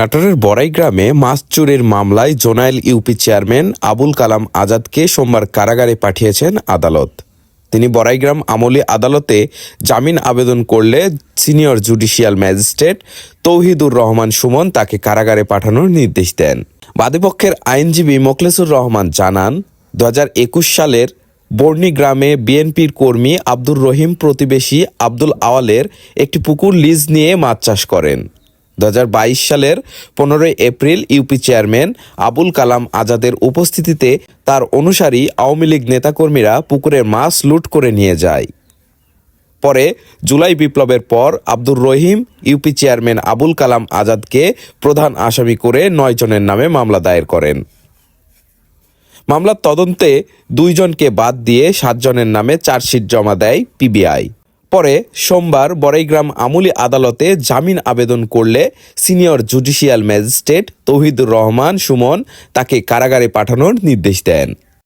নাটোরের বড়াই গ্রামে মাছ চুরির মামলায় জোনাইল ইউপি চেয়ারম্যান আবুল কালাম আজাদকে সোমবার কারাগারে পাঠিয়েছেন আদালত। তিনি বড়াইগ্রাম আমলি আদালতে জামিন আবেদন করলে senior judicial magistrate Tauhidur Rahman Sumon তাকে কারাগারে পাঠানোর নির্দেশ দেন। বাদীপক্ষের আইনজীবী মোখলেসুর রহমান জানান দু হাজার একুশ সালের বর্ণি গ্রামে বিএনপির কর্মী আব্দুর রহিম প্রতিবেশী আব্দুল আওয়ালের একটি পুকুর লিজ নিয়ে মাছ চাষ করেন। দু হাজার বাইশ সালের পনেরোই April UP chairman Abul Kalam আজাদের উপস্থিতিতে তার অনুসারী আওয়ামী লীগ নেতাকর্মীরা পুকুরের মাছ লুট করে নিয়ে যায়। পরে জুলাই বিপ্লবের পর আব্দুর রহিম ইউপি চেয়ারম্যান আবুল কালাম আজাদকে প্রধান আসামি করে নয় জনের নামে মামলা দায়ের করেন। মামলার তদন্তে দুইজনকে বাদ দিয়ে সাতজনের নামে চার্জশিট জমা দেয় পিবিআই। পরে সোমবার বড়াইগ্রাম আমুলি আদালতে জামিন আবেদন করলে senior judicial magistrate Tauhidur Rahman Sumon তাকে কারাগারে পাঠানোর নির্দেশ দেন।